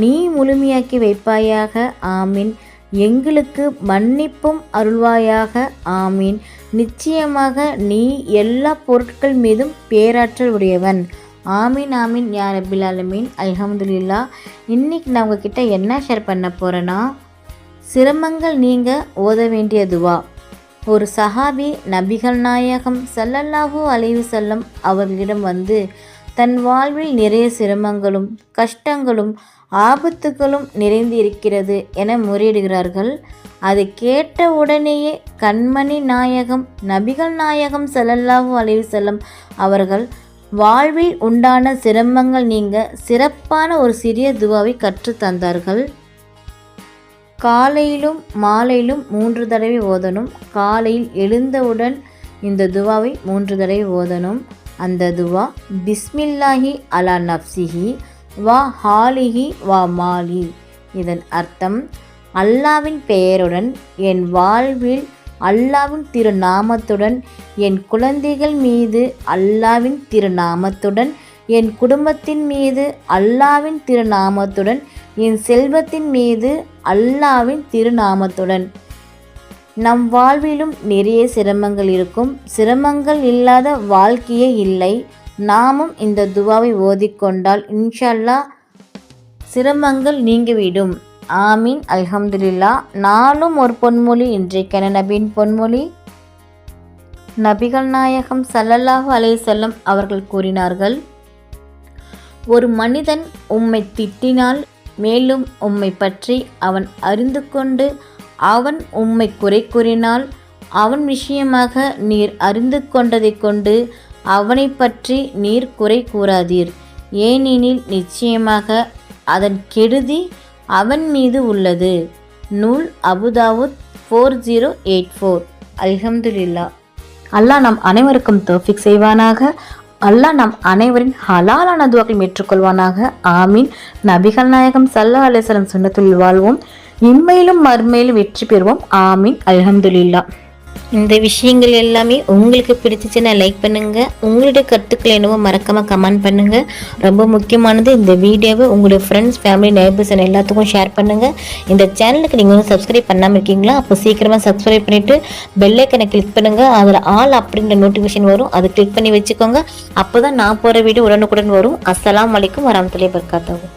நீ முழுமையாக்கி வைப்பாயாக ஆமீன். எங்களுக்கு மன்னிப்பும் அருள்வாயாக ஆமீன். நிச்சயமாக நீ எல்லா பொருட்கள் மீதும் பேராற்றல் உடையவன். ஆமீன் ஆமீன் யார் அபில் அலமீன் அல்ஹம்துலில்லா. இன்னைக்கு நான் உங்ககிட்ட என்ன ஷேர் பண்ண போகிறேன்னா சிரமங்கள் நீங்க ஓத வேண்டிய துவா. ஒரு சஹாபி நபிகள் நாயகம் சல்லல்லாஹூ அலைவு செல்லம் அவர்களிடம் வந்து தன் வாழ்வில் நிறைய சிரமங்களும் கஷ்டங்களும் ஆபத்துகளும் நிறைந்து இருக்கிறது என முறையிடுகிறார்கள். அதை கேட்ட உடனேயே கண்மணி நாயகம் நபிகள் நாயகம் ஸல்லல்லாஹு அலைவு செல்லும் அவர்கள் வாழ்வில் உண்டான சிரமங்கள் நீங்க சிறப்பான ஒரு சிறிய துவாவை கற்றுத் தந்தார்கள். காலையிலும் மாலையிலும் மூன்று தடவை ஓதணும். காலையில் எழுந்தவுடன் இந்த துவாவை மூன்று தடவை ஓதணும். அந்த துவா பிஸ்மில்லாஹி அலா நப்சிஹி வா ஹாலிஹி வா மாலி. இதன் அர்த்தம் அல்லாவின் பெயருடன் என் வாழ்வில் அல்லாவின் திருநாமத்துடன் என் குழந்தைகள் மீது அல்லாவின் திருநாமத்துடன் என் குடும்பத்தின் மீது அல்லாவின் திருநாமத்துடன் என் செல்வத்தின் மீது அல்லாவின் திருநாமத்துடன். நம் வாழ்விலும் நிறைய சிரமங்கள் இருக்கும். சிரமங்கள் இல்லாத வாழ்க்கையே இல்லை. நாமும் இந்த துவாவை ஓதிக்கொண்டால் இன்ஷல்லா சிரமங்கள் நீங்கிவிடும். ஆமீன். அல்ஹம்துலில்லா. நானும் ஒரு பொன்மொழி இன்றைக்கென நபியின் பொன்மொழி. நபிகள் நாயகம் சல்லல்லாஹு அலேசல்லம் அவர்கள் கூறினார்கள் ஒரு மனிதன் உம்மை திட்டினால் மேலும் உம்மை பற்றி அவன் அறிந்து கொண்டு அவன் உம்மை குறை கூறினால் அவன் விஷயமாக நீர் அறிந்து கொண்டதைக் கொண்டு அவனை பற்றி நீர் குறை கூறாதீர். ஏனெனில் நிச்சயமாக அதன் கெடுதி அவன் மீது உள்ளது. நூல் Abu Dawud four zero eight four. அல்ஹம்துல்லா அல்லாஹ் நம் அனைவருக்கும் தோஃபிக் செய்வானாக. அல்லாஹ் நம் அனைவரின் ஹலாலான துவாக்கள் ஏற்றுக்கொள்வானாக. ஆமீன். நபிகள் நாயகம் சல்லா அலிஸ்லம் சுண்ணத்துள் வாழ்வோம். இம்மையிலும் மறுமையிலும் வெற்றி பெறுவோம். ஆமீன். அல்ஹம்துலில்லா. இந்த விஷயங்கள் எல்லாமே உங்களுக்கு பிடிச்சிச்சுன்னா லைக் பண்ணுங்க. உங்களுடைய கருத்துக்கள் என்னவோ மறக்காம கமெண்ட் பண்ணுங்க. ரொம்ப முக்கியமானது இந்த வீடியோவை உங்களுடைய ஃப்ரெண்ட்ஸ் ஃபேமிலி நைபர்ஸ் எல்லாத்துக்கும் ஷேர் பண்ணுங்க. இந்த சேனலுக்கு நீங்கள் வந்து சப்ஸ்கிரைப் பண்ணாமல் இருக்கீங்களா? அப்போ சீக்கிரமாக சப்ஸ்கிரைப் பண்ணிட்டு பெல்லைக்கனை கிளிக் பண்ணுங்க. அதில் ஆல் அப்படின்ற நோட்டிஃபிகேஷன் வரும். அதை கிளிக் பண்ணி வச்சுக்கோங்க. அப்போ தான் நான் போகிற வீடியோ உடனுக்குடன் வரும். அஸ்லாம் வலைக்கும் வரமத்துலேயே பர்காத்தவும்